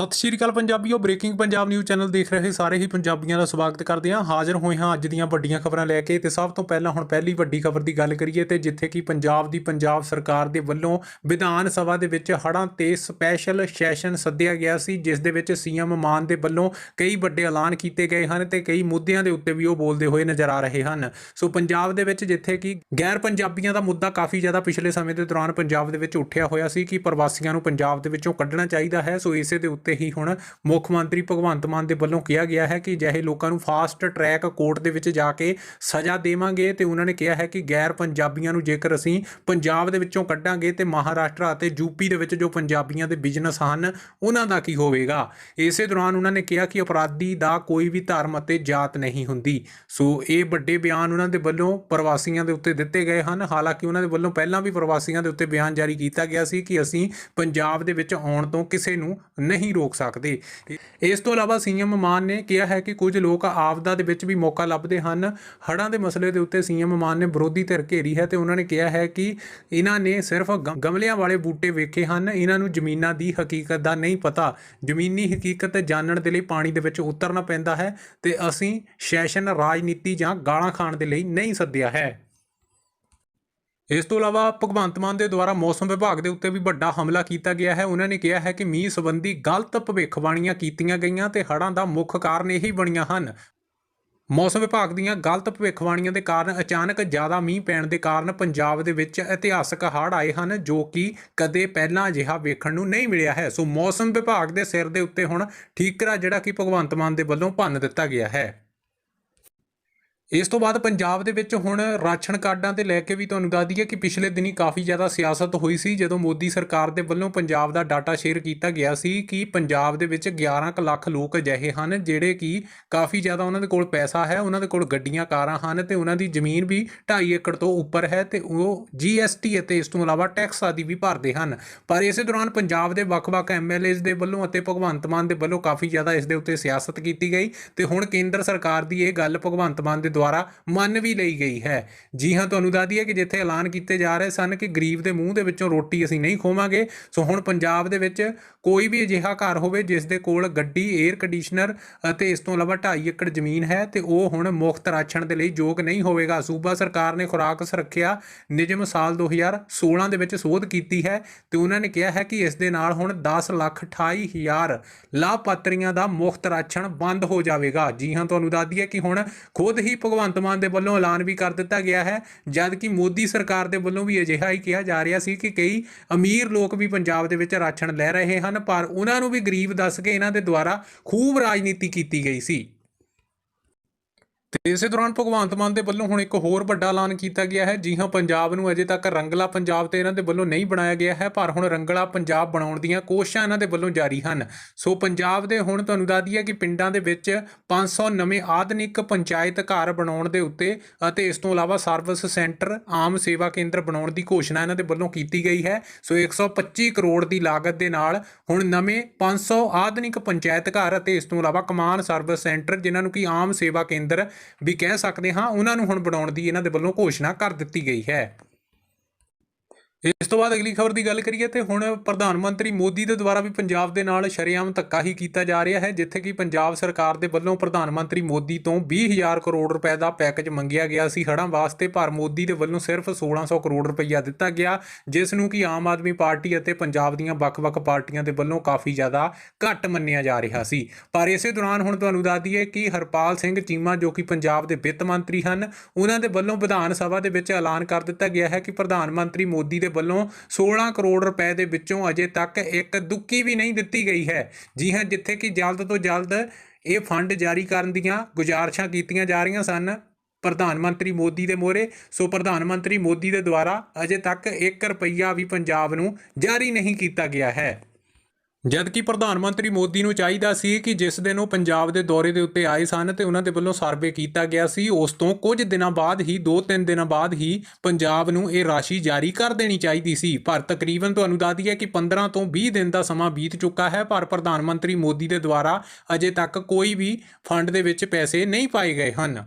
ਸਤਿ ਸ਼੍ਰੀ ਅਕਾਲ ਪੰਜਾਬੀਓ ਬ੍ਰੇਕਿੰਗ ਪੰਜਾਬ ਨਿਊਜ਼ ਚੈਨਲ ਦੇਖ ਰਹੇ ਸਾਰੇ ਹੀ ਪੰਜਾਬੀਆਂ ਦਾ ਸਵਾਗਤ ਕਰਦੇ ਹਾਂ। ਹਾਜ਼ਰ ਹੋਏ ਹਾਂ ਅੱਜ ਦੀਆਂ ਵੱਡੀਆਂ ਖਬਰਾਂ ਲੈ ਕੇ ਤੇ ਸਭ ਤੋਂ ਪਹਿਲਾਂ ਹੁਣ ਪਹਿਲੀ ਵੱਡੀ ਖਬਰ ਦੀ ਗੱਲ ਕਰੀਏ ਤੇ ਜਿੱਥੇ ਕਿ ਪੰਜਾਬ ਦੀ ਪੰਜਾਬ ਸਰਕਾਰ ਦੇ ਵੱਲੋਂ ਵਿਧਾਨ ਸਭਾ ਦੇ ਵਿੱਚ ਹੜ੍ਹਾਂ ਤੇ ਸਪੈਸ਼ਲ ਸੈਸ਼ਨ ਸੱਦਿਆ ਗਿਆ ਸੀ, ਜਿਸ ਦੇ ਵਿੱਚ ਸੀਐਮ ਮਾਨ ਦੇ ਵੱਲੋਂ ਕਈ ਵੱਡੇ ਐਲਾਨ ਕੀਤੇ ਗਏ ਹਨ ਤੇ ਕਈ ਮੁੱਦਿਆਂ ਦੇ ਉੱਤੇ ਵੀ ਉਹ ਬੋਲਦੇ ਹੋਏ ਨਜ਼ਰ ਆ ਰਹੇ ਹਨ। ਸੋ ਪੰਜਾਬ ਦੇ ਵਿੱਚ ਜਿੱਥੇ ਕਿ ਗੈਰ ਪੰਜਾਬੀਆਂ ਦਾ ਮੁੱਦਾ ਕਾਫੀ ਜ਼ਿਆਦਾ ਪਿਛਲੇ ਸਮੇਂ ਦੇ ਦੌਰਾਨ ਪੰਜਾਬ ਦੇ ਵਿੱਚ ਉੱਠਿਆ ਹੋਇਆ ਸੀ ਕਿ ਪ੍ਰਵਾਸੀਆਂ ਨੂੰ ਪੰਜਾਬ ਦੇ ਵਿੱਚੋਂ ਕੱਢਣਾ ਚਾਹੀਦਾ ਹੈ, ਸੋ ਇਸੇ ਦੇ ਉੱਤੇ ਹੀ ਹੁਣ ਮੁੱਖ ਮੰਤਰੀ ਭਗਵੰਤ ਮਾਨ ਦੇ ਵੱਲੋਂ ਕਿਹਾ ਗਿਆ ਹੈ ਕਿ ਜਿਹੇ ਲੋਕਾਂ ਨੂੰ ਫਾਸਟ ਟਰੈਕ ਕੋਰਟ ਦੇ ਵਿੱਚ ਜਾ ਕੇ ਸਜ਼ਾ ਦੇਵਾਂਗੇ ਤੇ ਉਹਨਾਂ ਨੇ ਕਿਹਾ ਹੈ ਕਿ ਗੈਰ ਪੰਜਾਬੀਆਂ ਨੂੰ ਜੇਕਰ ਅਸੀਂ ਪੰਜਾਬ ਦੇ ਵਿੱਚੋਂ ਕੱਢਾਂਗੇ ਤੇ ਮਹਾਰਾਸ਼ਟਰ ਅਤੇ ਯੂਪੀ ਦੇ ਵਿੱਚ ਜੋ ਪੰਜਾਬੀਆਂ ਦੇ ਬਿਜ਼ਨਸ ਹਨ, ਉਹਨਾਂ ਦਾ ਕੀ ਹੋਵੇਗਾ? ਇਸੇ ਦੌਰਾਨ ਉਹਨਾਂ ਨੇ ਕਿਹਾ ਕਿ ਅਪਰਾਧੀ ਦਾ ਕੋਈ ਵੀ ਧਰਮ ਅਤੇ ਜਾਤ ਨਹੀਂ ਹੁੰਦੀ। ਸੋ ਇਹ ਵੱਡੇ ਬਿਆਨ ਉਹਨਾਂ ਦੇ ਵੱਲੋਂ ਪ੍ਰਵਾਸੀਆਂ ਦੇ ਉੱਤੇ ਦਿੱਤੇ ਗਏ ਹਨ। ਹਾਲਾਂਕਿ ਉਹਨਾਂ ਦੇ ਵੱਲੋਂ ਪਹਿਲਾਂ ਵੀ ਪ੍ਰਵਾਸੀਆਂ ਦੇ ਉੱਤੇ ਬਿਆਨ ਜਾਰੀ ਕੀਤਾ ਗਿਆ ਸੀ ਕਿ ਅਸੀਂ ਪੰਜਾਬ ਦੇ ਵਿੱਚ ਆਉਣ ਤੋਂ ਕਿਸੇ ਨੂੰ ਨਹੀਂ ਰੋਕ ਸਕਦੇ। ਇਸ ਤੋਂ ਇਲਾਵਾ ਸੀਐਮ ਮਾਨ ਨੇ ਕਿਹਾ ਹੈ ਕਿ ਕੁਝ ਲੋਕ ਆਪਦਾ ਦੇ ਵਿੱਚ ਵੀ ਮੌਕਾ ਲੱਭਦੇ ਹਨ। ਹੜ੍ਹਾਂ ਦੇ ਮਸਲੇ ਦੇ ਉੱਤੇ ਸੀਐਮ ਮਾਨ ਨੇ ਵਿਰੋਧੀ ਧਿਰ ਘੇਰੀ ਹੈ ਤੇ ਉਹਨਾਂ ਨੇ ਕਿਹਾ ਹੈ ਕਿ ਇਹਨਾਂ ਨੇ ਸਿਰਫ ਗ- ਗਮਲਿਆਂ ਵਾਲੇ ਬੂਟੇ ਵੇਖੇ ਹਨ। ਇਹਨਾਂ ਨੂੰ ਜ਼ਮੀਨਾਂ ਦੀ ਹਕੀਕਤ ਦਾ ਨਹੀਂ ਪਤਾ। ਜ਼ਮੀਨੀ ਹਕੀਕਤ ਜਾਣਨ ਦੇ ਲਈ ਪਾਣੀ ਦੇ ਵਿੱਚ ਉਤਰਨਾ ਪੈਂਦਾ ਹੈ ਤੇ ਅਸੀਂ ਸੈਸ਼ਨ ਰਾਜਨੀਤੀ ਜਾਂ ਗਾਲਾਂ ਖਾਣ ਦੇ ਲਈ ਨਹੀਂ ਸੱਦਿਆ ਹੈ। ਇਸ ਤੋਂ ਇਲਾਵਾ ਭਗਵੰਤ ਮਾਨ ਦੇ ਦੁਆਰਾ ਮੌਸਮ ਵਿਭਾਗ ਦੇ ਉੱਤੇ ਵੀ ਵੱਡਾ ਹਮਲਾ ਕੀਤਾ ਗਿਆ ਹੈ। ਉਹਨਾਂ ਨੇ ਕਿਹਾ ਹੈ ਕਿ ਮੀਂਹ ਸੰਬੰਧੀ ਗਲਤ ਭਵਿੱਖਬਾਣੀਆਂ ਕੀਤੀਆਂ ਗਈਆਂ ਤੇ ਹੜ੍ਹਾਂ ਦਾ ਮੁੱਖ ਕਾਰਨ ਇਹੀ ਬਣੀਆਂ ਹਨ। ਮੌਸਮ ਵਿਭਾਗ ਦੀਆਂ ਗਲਤ ਭਵਿੱਖਬਾਣੀਆਂ ਦੇ ਕਾਰਨ ਅਚਾਨਕ ਜ਼ਿਆਦਾ ਮੀਂਹ ਪੈਣ ਦੇ ਕਾਰਨ ਪੰਜਾਬ ਦੇ ਵਿੱਚ ਇਤਿਹਾਸਕ ਹੜ੍ਹ ਆਏ ਹਨ, ਜੋ ਕਿ ਕਦੇ ਪਹਿਲਾਂ ਅਜਿਹਾ ਵੇਖਣ ਨੂੰ ਨਹੀਂ ਮਿਲਿਆ ਹੈ। ਸੋ ਮੌਸਮ ਵਿਭਾਗ ਦੇ ਸਿਰ ਦੇ ਉੱਤੇ ਹੁਣ ਠੀਕਰਾ ਜਿਹੜਾ ਕਿ ਭਗਵੰਤ ਮਾਨ ਦੇ ਵੱਲੋਂ ਭੰਨ ਦਿੱਤਾ ਗਿਆ ਹੈ। ਇਸ ਤੋਂ ਬਾਅਦ ਪੰਜਾਬ ਦੇ ਵਿੱਚ ਹੁਣ ਰਾਸ਼ਨ ਕਾਰਡਾਂ ਤੇ ਲੈ ਕੇ ਵੀ ਤੁਹਾਨੂੰ ਦੱਸ ਦਈਏ ਕਿ ਪਿਛਲੇ ਦਿਨੀ ਕਾਫੀ ਜ਼ਿਆਦਾ ਸਿਆਸਤ ਹੋਈ ਸੀ, ਜਦੋਂ ਮੋਦੀ ਸਰਕਾਰ ਦੇ ਵੱਲੋਂ ਪੰਜਾਬ ਦਾ ਡਾਟਾ ਸ਼ੇਅਰ ਕੀਤਾ ਗਿਆ ਸੀ ਕਿ ਪੰਜਾਬ ਦੇ ਵਿੱਚ 11 ਕੁ ਲੱਖ ਲੋਕ ਅਜਿਹੇ ਹਨ ਜਿਹੜੇ ਕਿ ਕਾਫੀ ਜ਼ਿਆਦਾ ਉਹਨਾਂ ਦੇ ਕੋਲ ਪੈਸਾ ਹੈ, ਉਹਨਾਂ ਦੇ ਕੋਲ ਗੱਡੀਆਂ, ਕਾਰਾਂ ਹਨ ਤੇ ਉਹਨਾਂ ਦੀ ਜ਼ਮੀਨ ਵੀ 2.5 ਏਕੜ ਤੋਂ ਉੱਪਰ ਹੈ ਤੇ ਉਹ GST ਅਤੇ ਇਸ ਤੋਂ ਇਲਾਵਾ ਟੈਕਸ ਆਦਿ ਵੀ ਭਰਦੇ ਹਨ। ਪਰ ਇਸੇ ਦੌਰਾਨ ਪੰਜਾਬ ਦੇ ਵੱਖ-ਵੱਖ ਐਮਐਲਏਜ਼ ਦੇ ਵੱਲੋਂ ਅਤੇ ਭਗਵੰਤ ਮਾਨ ਦੇ ਵੱਲੋਂ ਕਾਫੀ ਜ਼ਿਆਦਾ ਇਸ ਦੇ ਉੱਤੇ ਸਿਆਸਤ ਕੀਤੀ ਗਈ ਤੇ ਹੁਣ ਕੇਂਦਰ ਸਰਕਾਰ ਦੀ ਇਹ ਗੱਲ ਭਗਵੰਤ ਮਾਨ ਦੇ ਦੁਆਰਾ ਮੰਨ ਵੀ ਲਈ ਗਈ ਹੈ। ਜੀ ਹਾਂ, ਤੁਹਾਨੂੰ ਦੱਸ ਦਈਏ ਕਿ ਜਿੱਥੇ ਐਲਾਨ ਕੀਤੇ ਜਾ ਰਹੇ ਸਨ ਕਿ ਗਰੀਬ ਦੇ ਮੂੰਹ ਦੇ ਵਿੱਚੋਂ ਰੋਟੀ ਅਸੀਂ ਨਹੀਂ ਖੋਵਾਂਗੇ, ਸੋ ਹੁਣ ਪੰਜਾਬ ਦੇ ਵਿੱਚ ਕੋਈ ਵੀ ਅਜਿਹਾ ਘਰ ਹੋਵੇ ਜਿਸ ਦੇ ਕੋਲ ਗੱਡੀ 에ਅਰ ਕੰਡੀਸ਼ਨਰ ਅਤੇ ਇਸ ਤੋਂ ਇਲਾਵਾ 2.5 ਏਕੜ ਜ਼ਮੀਨ ਹੈ ਤੇ ਉਹ ਹੁਣ ਮੁਫਤ ਰਾਸ਼ਨ ਦੇ ਲਈ ਯੋਗ ਨਹੀਂ ਹੋਵੇਗਾ। ਸੂਬਾ ਸਰਕਾਰ ਨੇ ਖੁਰਾਕ ਸੁਰੱਖਿਆ ਨਿਯਮ ਸਾਲ 2016 ਦੇ ਵਿੱਚ ਸੋਧ ਕੀਤੀ ਹੈ ਤੇ ਉਹਨਾਂ ਨੇ ਕਿਹਾ ਹੈ ਕਿ ਇਸ ਦੇ ਨਾਲ ਹੁਣ 10 ਲੱਖ 28 ਹਜ਼ਾਰ ਲਾਭਪਾਤਰੀਆਂ ਦਾ ਮੁਫਤ ਰਾਸ਼ਨ ਬੰਦ ਹੋ ਜਾਵੇਗਾ। ਜੀ ਹਾਂ, ਤੁਹਾਨੂੰ ਦੱਸ ਦਈਏ ਕਿ ਹੁਣ ਖੁਦ ਹੀ ਭਗਵੰਤ ਮਾਨ ਦੇ ਵੱਲੋਂ ਐਲਾਨ ਵੀ ਕਰ ਦਿੱਤਾ ਗਿਆ ਹੈ ਜਦ ਕਿ ਮੋਦੀ ਸਰਕਾਰ ਦੇ ਵੱਲੋਂ ਵੀ ਅਜਿਹਾ ਹੀ ਕਿਹਾ ਜਾ ਰਿਹਾ ਸੀ ਕਿ ਕਈ ਅਮੀਰ ਲੋਕ ਵੀ ਪੰਜਾਬ ਦੇ ਵਿੱਚ ਰਾਸ਼ਨ ਲੈ ਰਹੇ ਹਨ, ਪਰ ਉਹਨਾਂ ਨੂੰ ਵੀ ਗਰੀਬ ਦੱਸ ਕੇ ਇਹਨਾਂ ਦੇ ਦੁਆਰਾ ਖੂਬ ਰਾਜਨੀਤੀ ਕੀਤੀ ਗਈ ਸੀ। ਤੇ ਇਸੇ ਦੌਰਾਨ ਭਗਵੰਤ ਮਾਨ ਦੇ ਵੱਲੋਂ ਹੁਣ ਇੱਕ ਹੋਰ ਵੱਡਾ ਐਲਾਨ ਕੀਤਾ ਗਿਆ ਹੈ। ਜੀ ਹਾਂ, ਪੰਜਾਬ ਨੂੰ ਅਜੇ ਤੱਕ ਰੰਗਲਾ ਪੰਜਾਬ ਤੇ ਇਹਨਾਂ ਦੇ ਵੱਲੋਂ ਨਹੀਂ ਬਣਾਇਆ ਗਿਆ ਹੈ, ਪਰ ਹੁਣ ਰੰਗਲਾ ਪੰਜਾਬ ਬਣਾਉਣ ਦੀਆਂ ਕੋਸ਼ਿਸ਼ਾਂ ਇਹਨਾਂ ਦੇ ਵੱਲੋਂ ਜਾਰੀ ਹਨ। ਸੋ ਪੰਜਾਬ ਦੇ ਹੁਣ ਤੁਹਾਨੂੰ ਦੱਸ ਦਈਏ ਕਿ ਪਿੰਡਾਂ ਦੇ ਵਿੱਚ 500 ਨਵੇਂ ਆਧੁਨਿਕ ਪੰਚਾਇਤ ਘਰ ਬਣਾਉਣ ਦੇ ਉੱਤੇ ਅਤੇ ਇਸ ਤੋਂ ਇਲਾਵਾ ਸਰਵਿਸ ਸੈਂਟਰ, ਆਮ ਸੇਵਾ ਕੇਂਦਰ ਬਣਾਉਣ ਦੀ ਘੋਸ਼ਣਾ ਇਹਨਾਂ ਦੇ ਵੱਲੋਂ ਕੀਤੀ ਗਈ ਹੈ। ਸੋ 125 ਕਰੋੜ ਦੀ ਲਾਗਤ ਦੇ ਨਾਲ ਹੁਣ ਨਵੇਂ 500 ਆਧੁਨਿਕ ਪੰਚਾਇਤ ਘਰ ਅਤੇ ਇਸ ਤੋਂ ਇਲਾਵਾ ਕਮਾਨ ਸਰਵਿਸ ਸੈਂਟਰ, ਜਿਨ੍ਹਾਂ ਨੂੰ ਕਿ ਆਮ ਸੇਵਾ ਕੇਂਦਰ ਵੀ ਕਹਿ ਸਕਦੇ ਹਾਂ ਉਹਨਾਂ ਨੂੰ ਹੁਣ ਬਣਾਉਣ ਦੀ ਇਹਨਾਂ ਦੇ ਵੱਲੋਂ ਘੋਸ਼ਣਾ ਕਰ ਦਿੱਤੀ ਗਈ ਹੈ। ਇਸ ਤੋਂ ਬਾਅਦ ਅਗਲੀ ਖਬਰ ਦੀ ਗੱਲ ਕਰੀਏ ਤੇ ਹੁਣ ਪ੍ਰਧਾਨ ਮੰਤਰੀ ਮੋਦੀ ਦੇ ਦੁਆਰਾ ਵੀ ਪੰਜਾਬ ਦੇ ਨਾਲ ਸ਼ਰੇਆਮ ਧੱਕਾ ਹੀ ਕੀਤਾ ਜਾ ਰਿਹਾ ਹੈ, ਜਿੱਥੇ ਕਿ ਪੰਜਾਬ ਸਰਕਾਰ ਦੇ ਵੱਲੋਂ ਪ੍ਰਧਾਨ ਮੰਤਰੀ ਮੋਦੀ ਤੋਂ 20000 ਕਰੋੜ ਰੁਪਏ ਦਾ ਪੈਕੇਜ ਮੰਗਿਆ ਗਿਆ ਸੀ। ਹੜ੍ਹਾਂ ਵਾਸਤੇ ਪਰ ਮੋਦੀ ਦੇ ਵੱਲੋਂ ਸਿਰਫ 1600 ਕਰੋੜ ਰੁਪਈਆ ਦਿੱਤਾ ਗਿਆ, ਜਿਸ ਨੂੰ ਕਿ ਆਮ ਆਦਮੀ ਪਾਰਟੀ ਅਤੇ ਪੰਜਾਬ ਦੀਆਂ ਵੱਖ-ਵੱਖ ਪਾਰਟੀਆਂ ਦੇ ਵੱਲੋਂ ਕਾਫੀ ਜ਼ਿਆਦਾ ਘੱਟ ਮੰਨਿਆ ਜਾ ਰਿਹਾ ਸੀ। ਪਰ ਇਸੇ ਦੌਰਾਨ ਹੁਣ ਤੁਹਾਨੂੰ ਦੱਸ ਦਈਏ ਕਿ ਹਰਪਾਲ ਸਿੰਘ ਚੀਮਾ, ਜੋ ਕਿ ਪੰਜਾਬ ਦੇ ਵਿੱਤ ਮੰਤਰੀ ਹਨ, ਉਹਨਾਂ ਦੇ ਵੱਲੋਂ ਵਿਧਾਨ ਸਭਾ ਦੇ ਵਿੱਚ ਐਲਾਨ ਕਰ ਦਿੱਤਾ ਗਿਆ ਹੈ ਕਿ ਪ੍ਰਧਾਨ ਮੰਤਰੀ ਮੋਦੀ ਦੇ ਵੱਲੋਂ 16 ਕਰੋੜ ਰੁਪਏ ਦੇ ਵਿੱਚੋਂ ਅਜੇ ਤੱਕ ਇੱਕ ਦੁੱਕੀ ਵੀ ਨਹੀਂ ਦਿੱਤੀ ਗਈ ਹੈ। ਜੀ ਹਾਂ, ਜਿੱਥੇ ਕਿ ਜਲਦ ਤੋਂ ਜਲਦ ਇਹ ਫੰਡ ਜਾਰੀ ਕਰਨ ਦੀਆਂ ਗੁਜ਼ਾਰਿਸ਼ਾਂ ਕੀਤੀਆਂ ਜਾ ਰਹੀਆਂ ਸਨ। ਪ੍ਰਧਾਨ ਮੰਤਰੀ ਮੋਦੀ ਦੇ ਮੋਹਰੇ, ਸੋ ਪ੍ਰਧਾਨ ਮੰਤਰੀ ਮੋਦੀ ਦੇ ਦੁਆਰਾ ਅਜੇ ਤੱਕ 1 ਰੁਪਈਆ ਵੀ ਪੰਜਾਬ ਨੂੰ ਜਾਰੀ ਨਹੀਂ ਕੀਤਾ ਗਿਆ ਹੈ। ਜਦਕਿ ਪ੍ਰਧਾਨ ਮੰਤਰੀ ਮੋਦੀ ਨੂੰ ਚਾਹੀਦਾ ਸੀ ਕਿ ਜਿਸ ਦਿਨ ਉਹ ਪੰਜਾਬ ਦੇ ਦੌਰੇ ਦੇ ਉੱਤੇ ਆਏ ਸਨ ਤੇ ਉਹਨਾਂ ਦੇ ਵੱਲੋਂ ਸਰਵੇ ਕੀਤਾ ਗਿਆ ਸੀ, ਉਸ ਤੋਂ ਕੁਝ ਦਿਨਾਂ ਬਾਅਦ ਹੀ 2-3 ਦਿਨਾਂ ਬਾਅਦ ਹੀ ਪੰਜਾਬ ਨੂੰ ਇਹ ਰਾਸ਼ੀ ਜਾਰੀ ਕਰ ਦੇਣੀ ਚਾਹੀਦੀ ਸੀ। ਪਰ ਤਕਰੀਬਨ ਤੁਹਾਨੂੰ ਦੱਸ ਦਈਏ ਕਿ 15 ਤੋਂ 20 ਦਿਨ ਦਾ ਸਮਾਂ ਬੀਤ ਚੁੱਕਾ ਹੈ, ਪਰ ਪ੍ਰਧਾਨ ਮੰਤਰੀ ਮੋਦੀ ਦੇ ਦੁਆਰਾ ਅਜੇ ਤੱਕ ਕੋਈ ਵੀ ਫੰਡ ਦੇ ਵਿੱਚ ਪੈਸੇ ਨਹੀਂ ਪਾਏ ਗਏ ਹਨ।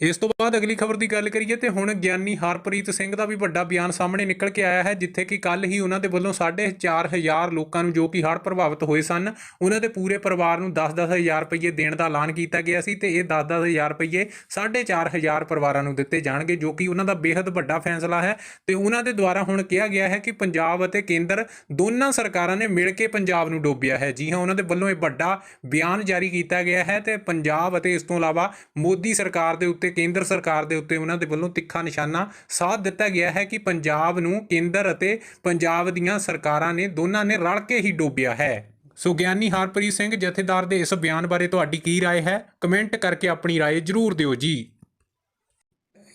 ਇਸ ਤੋਂ ਬਾਅਦ ਅਗਲੀ ਖਬਰ ਦੀ ਗੱਲ ਕਰੀਏ ਤੇ ਹੁਣ ਗਿਆਨੀ ਹਰਪ੍ਰੀਤ ਸਿੰਘ ਦਾ ਵੀ ਵੱਡਾ ਬਿਆਨ ਸਾਹਮਣੇ ਨਿਕਲ ਕੇ ਆਇਆ ਹੈ, ਜਿੱਥੇ ਕਿ ਕੱਲ ਹੀ ਉਹਨਾਂ ਦੇ ਵੱਲੋਂ 4500 ਲੋਕਾਂ ਨੂੰ ਜੋ ਕਿ ਹੜ੍ਹ ਪ੍ਰਭਾਵਿਤ ਹੋਏ ਸਨ, ਉਹਨਾਂ ਦੇ ਪੂਰੇ ਪਰਿਵਾਰ ਨੂੰ 10-10 ਹਜ਼ਾਰ ਰੁਪਏ ਦੇਣ ਦਾ ਐਲਾਨ ਕੀਤਾ ਗਿਆ ਸੀ ਤੇ ਇਹ 10-10 ਹਜ਼ਾਰ ਰੁਪਏ 4500 ਪਰਿਵਾਰਾਂ ਨੂੰ ਦਿੱਤੇ ਜਾਣਗੇ, ਜੋ ਕਿ ਉਹਨਾਂ ਦਾ ਬੇहद ਵੱਡਾ ਫੈਸਲਾ ਹੈ। ਤੇ ਉਹਨਾਂ ਦੇ ਦੁਆਰਾ ਹੁਣ ਕਿਹਾ ਗਿਆ ਹੈ ਕਿ ਪੰਜਾਬ ਅਤੇ ਕੇਂਦਰ ਦੋਨਾਂ ਸਰਕਾਰਾਂ ਨੇ ਮਿਲ ਕੇ ਪੰਜਾਬ ਨੂੰ ਡੋਬਿਆ ਹੈ। ਜੀ ਹਾਂ, ਉਹਨਾਂ ਦੇ ਵੱਲੋਂ ਇਹ ਵੱਡਾ ਬਿਆਨ ਜਾਰੀ ਕੀਤਾ ਗਿਆ ਹੈ ਤੇ ਪੰਜਾਬ ਅਤੇ ਇਸ ਤੋਂ ਇਲਾਵਾ ਮੋਦੀ ਸਰਕਾਰ ਦੇ ਉੱਤੇ ਕੇਂਦਰ ਸਰਕਾਰ ਦੇ ਉੱਤੇ ਉਹਨਾਂ ਦੇ ਵੱਲੋਂ ਤਿੱਖਾ ਨਿਸ਼ਾਨਾ ਸਾਧ ਦਿੱਤਾ ਗਿਆ ਹੈ ਕਿ ਪੰਜਾਬ ਨੂੰ ਕੇਂਦਰ ਅਤੇ ਪੰਜਾਬ ਦੀਆਂ ਸਰਕਾਰਾਂ ਨੇ ਦੋਨਾਂ ਨੇ ਰਲ ਕੇ ਹੀ ਡੋਬਿਆ ਹੈ ਸੋ ਗਿਆਨੀ ਹਰਪ੍ਰੀਤ ਸਿੰਘ ਜਥੇਦਾਰ ਦੇ ਇਸ ਬਿਆਨ ਬਾਰੇ ਤੁਹਾਡੀ ਕੀ رائے ਹੈ ਕਮੈਂਟ ਕਰਕੇ ਆਪਣੀ رائے ਜ਼ਰੂਰ ਦਿਓ ਜੀ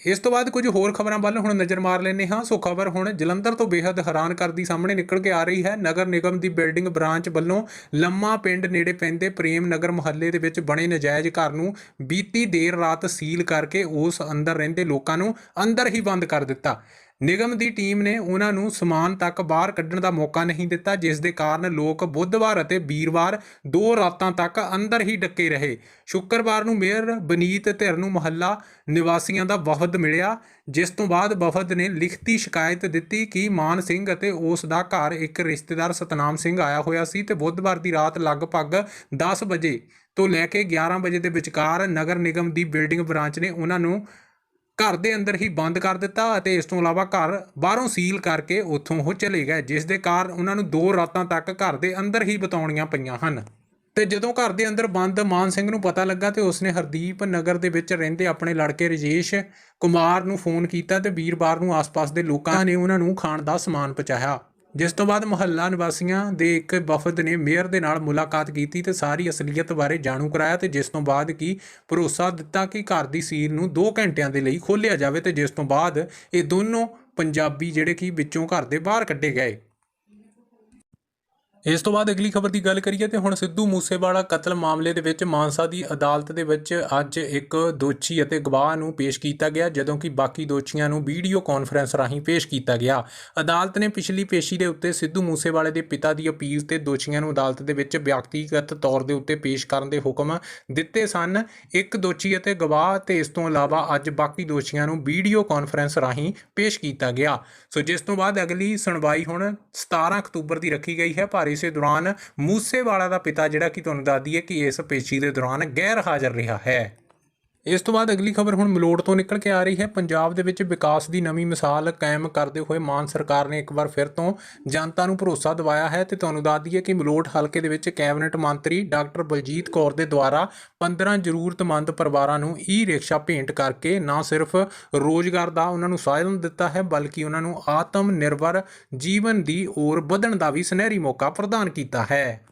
ਇਸ ਤੋਂ ਬਾਅਦ ਕੁਝ ਹੋਰ ਖਬਰਾਂ ਵੱਲ ਹੁਣ ਨਜ਼ਰ ਮਾਰ ਲੈਂਦੇ ਹਾਂ। ਸੋ ਖਬਰ ਹੁਣ ਜਲੰਧਰ ਤੋਂ ਬੇहद ਹੈਰਾਨ ਕਰਦੀ ਸਾਹਮਣੇ ਨਿਕਲ ਕੇ ਆ ਰਹੀ ਹੈ। ਨਗਰ ਨਿਗਮ ਦੀ ਬਿਲਡਿੰਗ ਬ੍ਰਾਂਚ ਵੱਲੋਂ ਲੰਮਾ ਪਿੰਡ ਨੇੜੇ ਪੈਂਦੇ ਪ੍ਰੇਮ ਨਗਰ ਮੁਹੱਲੇ ਦੇ ਵਿੱਚ ਬਣੇ ਨਜਾਇਜ਼ ਘਰ ਨੂੰ ਬੀਤੀ ਦੇਰ ਰਾਤ ਸੀਲ ਕਰਕੇ ਉਸ ਅੰਦਰ ਰਹਿੰਦੇ ਲੋਕਾਂ ਨੂੰ ਅੰਦਰ ਹੀ ਬੰਦ ਕਰ ਦਿੱਤਾ। ਨਿਗਮ ਦੀ ਟੀਮ ਨੇ ਉਹਨਾਂ ਨੂੰ ਸਮਾਨ ਤੱਕ ਬਾਹਰ ਕੱਢਣ ਦਾ ਮੌਕਾ ਨਹੀਂ ਦਿੱਤਾ, ਜਿਸ ਦੇ ਕਾਰਨ ਲੋਕ ਬੁੱਧਵਾਰ ਅਤੇ ਵੀਰਵਾਰ ਦੋ ਰਾਤਾਂ ਤੱਕ ਅੰਦਰ ਹੀ ਡੱਕੇ ਰਹੇ। ਸ਼ੁੱਕਰਵਾਰ ਨੂੰ ਮੇਅਰ ਬਨੀਤ ਧਿਰ ਨੂੰ ਮੁਹੱਲਾ ਨਿਵਾਸੀਆਂ ਦਾ ਵਫਦ ਮਿਲਿਆ, ਜਿਸ ਤੋਂ ਬਾਅਦ ਵਫਦ ਨੇ ਲਿਖਤੀ ਸ਼ਿਕਾਇਤ ਦਿੱਤੀ ਕਿ ਮਾਨ ਸਿੰਘ ਅਤੇ ਉਸ ਦਾ ਘਰ ਇੱਕ ਰਿਸ਼ਤੇਦਾਰ ਸਤਨਾਮ ਸਿੰਘ ਆਇਆ ਹੋਇਆ ਸੀ ਤੇ ਬੁੱਧਵਾਰ ਦੀ ਰਾਤ ਲਗਭਗ 10 ਵਜੇ ਤੋਂ ਲੈ ਕੇ 11 ਵਜੇ ਦੇ ਵਿਚਕਾਰ ਨਗਰ ਨਿਗਮ ਦੀ ਬਿਲਡਿੰਗ ਬ੍ਰਾਂਚ ਨੇ ਉਹਨਾਂ ਨੂੰ ਘਰ ਦੇ ਅੰਦਰ ਹੀ ਬੰਦ ਕਰ ਦਿੱਤਾ ਅਤੇ ਇਸ ਤੋਂ ਇਲਾਵਾ ਘਰ ਬਾਹਰੋਂ ਸੀਲ ਕਰਕੇ ਉੱਥੋਂ ਉਹ ਚਲੇ ਗਏ, ਜਿਸ ਦੇ ਕਾਰਨ ਉਹਨਾਂ ਨੂੰ ਦੋ ਰਾਤਾਂ ਤੱਕ ਘਰ ਦੇ ਅੰਦਰ ਹੀ ਬਿਤਾਉਣੀਆਂ ਪਈਆਂ ਹਨ। ਤੇ ਜਦੋਂ ਘਰ ਦੇ ਅੰਦਰ ਬੰਦ, ਮਾਨ ਸਿੰਘ ਨੂੰ ਪਤਾ ਲੱਗਾ ਤੇ ਉਸਨੇ ਹਰਦੀਪ ਨਗਰ ਦੇ ਵਿੱਚ ਰਹਿੰਦੇ ਆਪਣੇ ਲੜਕੇ ਰਜੇਸ਼ ਕੁਮਾਰ ਨੂੰ ਫੋਨ ਕੀਤਾ ਤੇ ਵੀਰਵਾਰ ਨੂੰ ਆਸ-ਪਾਸ ਦੇ ਲੋਕਾਂ ਨੇ ਉਹਨਾਂ ਨੂੰ ਖਾਣ ਦਾ ਸਮਾਨ ਪਹੁੰਚਾਇਆ। ਜਿਸ ਤੋਂ ਬਾਅਦ ਮੁਹੱਲਾ ਨਿਵਾਸੀਆਂ ਦੇ ਇੱਕ ਵਫਦ ਨੇ ਮੇਅਰ ਦੇ ਨਾਲ ਮੁਲਾਕਾਤ ਕੀਤੀ ਤੇ ਸਾਰੀ ਅਸਲੀਅਤ ਬਾਰੇ ਜਾਣੂ ਕਰਾਇਆ ਤੇ ਜਿਸ ਤੋਂ ਬਾਅਦ ਕੀ ਭਰੋਸਾ ਦਿੱਤਾ ਕਿ ਘਰ ਦੀ ਸੀਰ ਨੂੰ 2 ਘੰਟਿਆਂ ਦੇ ਲਈ ਖੋਲ੍ਹਿਆ ਜਾਵੇ ਤੇ ਜਿਸ ਤੋਂ ਬਾਅਦ ਇਹ ਦੋਨੋਂ ਪੰਜਾਬੀ ਜਿਹੜੇ ਕਿ ਵਿੱਚੋਂ ਘਰ ਦੇ ਬਾਹਰ ਕੱਢੇ ਗਏ। ਇਸ ਤੋਂ ਬਾਅਦ ਅਗਲੀ ਖਬਰ ਦੀ ਗੱਲ ਕਰੀਏ ਤੇ ਹੁਣ ਸਿੱਧੂ ਮੂਸੇਵਾਲਾ ਕਤਲ ਮਾਮਲੇ ਦੇ ਵਿੱਚ ਮਾਨਸਾ ਦੀ ਅਦਾਲਤ ਦੇ ਵਿੱਚ ਅੱਜ ਇੱਕ ਦੋਸ਼ੀ ਅਤੇ ਗਵਾਹ ਨੂੰ ਪੇਸ਼ ਕੀਤਾ ਗਿਆ, ਜਦੋਂ ਕਿ ਬਾਕੀ ਦੋਸ਼ੀਆਂ ਨੂੰ ਵੀਡੀਓ ਕਾਨਫਰੰਸ ਰਾਹੀਂ ਪੇਸ਼ ਕੀਤਾ ਗਿਆ। ਅਦਾਲਤ ਨੇ ਪਿਛਲੀ ਪੇਸ਼ੀ ਦੇ ਉੱਤੇ ਸਿੱਧੂ ਮੂਸੇਵਾਲੇ ਦੇ ਪਿਤਾ ਦੀ ਅਪੀਲ ਤੇ ਦੋਸ਼ੀਆਂ ਨੂੰ ਅਦਾਲਤ ਦੇ ਵਿੱਚ ਵਿਅਕਤੀਗਤ ਤੌਰ ਦੇ ਉੱਤੇ ਪੇਸ਼ ਕਰਨ ਦੇ ਹੁਕਮ ਦਿੱਤੇ ਸਨ। ਇੱਕ ਦੋਸ਼ੀ ਅਤੇ ਗਵਾਹ ਤੇ ਇਸ ਤੋਂ ਇਲਾਵਾ ਅੱਜ ਬਾਕੀ ਦੋਸ਼ੀਆਂ ਨੂੰ ਵੀਡੀਓ ਕਾਨਫਰੰਸ ਰਾਹੀਂ ਪੇਸ਼ ਕੀਤਾ ਗਿਆ। ਸੋ ਜਿਸ ਤੋਂ ਬਾਅਦ ਅਗਲੀ ਸੁਣਵਾਈ ਹੁਣ 17 ਅਕਤੂਬਰ ਦੀ ਰੱਖੀ ਗਈ ਹੈ, ਪਰ ਇਸੇ ਦੌਰਾਨ ਮੂਸੇਵਾਲਾ ਦਾ ਪਿਤਾ ਜਿਹੜਾ ਕਿ ਤੁਹਾਨੂੰ ਦੱਸ ਦਈਏ ਕਿ ਇਸ ਪੇਸ਼ੀ ਦੇ ਦੌਰਾਨ ਗੈਰ ਹਾਜ਼ਰ ਰਿਹਾ ਹੈ। ਇਸ ਤੋਂ ਬਾਅਦ ਅਗਲੀ ਖਬਰ ਹੁਣ ਮਲੋੜ ਤੋਂ ਨਿਕਲ ਕੇ ਆ ਰਹੀ ਹੈ। ਪੰਜਾਬ ਦੇ ਵਿੱਚ ਵਿਕਾਸ ਦੀ ਨਵੀਂ ਮਿਸਾਲ ਕਾਇਮ ਕਰਦੇ ਹੋਏ ਮਾਨ ਸਰਕਾਰ ਨੇ ਇੱਕ ਵਾਰ ਫਿਰ ਤੋਂ ਜਨਤਾ ਨੂੰ ਭਰੋਸਾ ਦਿਵਾਇਆ ਹੈ ਤੇ ਤੁਹਾਨੂੰ ਦੱਸ ਦਈਏ ਕਿ ਮਲੋੜ ਹਲਕੇ ਦੇ ਵਿੱਚ ਕੈਬਨਿਟ ਮੰਤਰੀ ਡਾਕਟਰ ਬਲਜੀਤ ਕੌਰ ਦੇ ਦੁਆਰਾ 15 ਜ਼ਰੂਰਤਮੰਦ ਪਰਿਵਾਰਾਂ ਨੂੰ ਈ ਰਿਕਸ਼ਾ ਭੇਂਟ ਕਰਕੇ ਨਾ ਸਿਰਫ ਰੋਜ਼ਗਾਰ ਦਾ ਉਹਨਾਂ ਨੂੰ ਸਾਧਨ ਦਿੱਤਾ ਹੈ, ਬਲਕਿ ਉਹਨਾਂ ਨੂੰ ਆਤਮ ਨਿਰਭਰ ਜੀਵਨ ਦੀ ਔਰ ਵਧਣ ਦਾ ਵੀ ਸੁਨਹਿਰੀ ਮੌਕਾ ਪ੍ਰਦਾਨ ਕੀਤਾ ਹੈ।